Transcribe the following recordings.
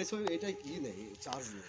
এখানে কি? নেই চার্জ নেই।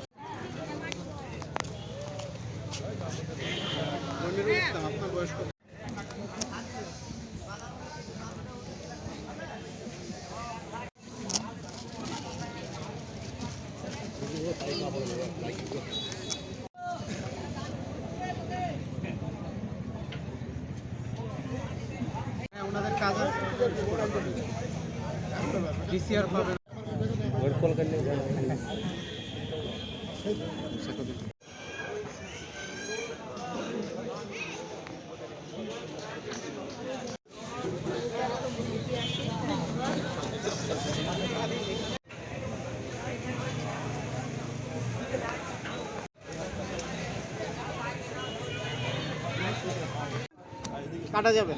মনিরুল ইসলাম আপনার বয়স কত? হ্যাঁ ওনাদের কাজ আছে? ডিসিআর পাবেন। কাটা যাবে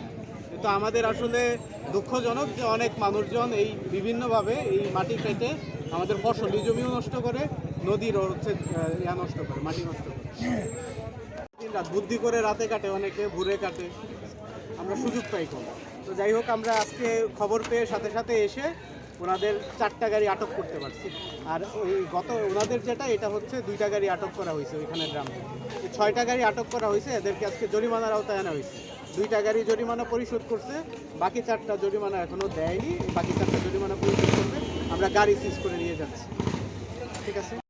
কিন্তু আমাদের আসলে দুঃখজনক যে অনেক মানুষজন এই বিভিন্নভাবে এই মাটি কেটে আমাদের ফসলি জমিও নষ্ট করে নদীর হচ্ছে ইয়া নষ্ট করে, মাটি নষ্ট করে। বুদ্ধি করে রাতে কাটে, অনেকে ভোরে কাটে। আমরা সুযোগ পাই কম তো যাই হোক, আমরা আজকে খবর পেয়ে সাথে সাথে এসে ওনাদের চারটা গাড়ি আটক করতে পারছি। আর ওই গত ওনাদের যেটা, এটা হচ্ছে দুইটা গাড়ি আটক করা হয়েছে ওইখানে ড্রাম ছয়টা গাড়ি আটক করা হয়েছে, এদেরকে আজকে জরিমানার আওতায় আনা হয়েছে। দুইটা গাড়ি জরিমানা পরিশোধ করছে, বাকি চারটা জরিমানা এখনও দেয়নি, বাকি চারটা জরিমানা পরিশোধ করবে, আমরা গাড়ি সিজ করে নিয়ে যাচ্ছি। ঠিক আছে?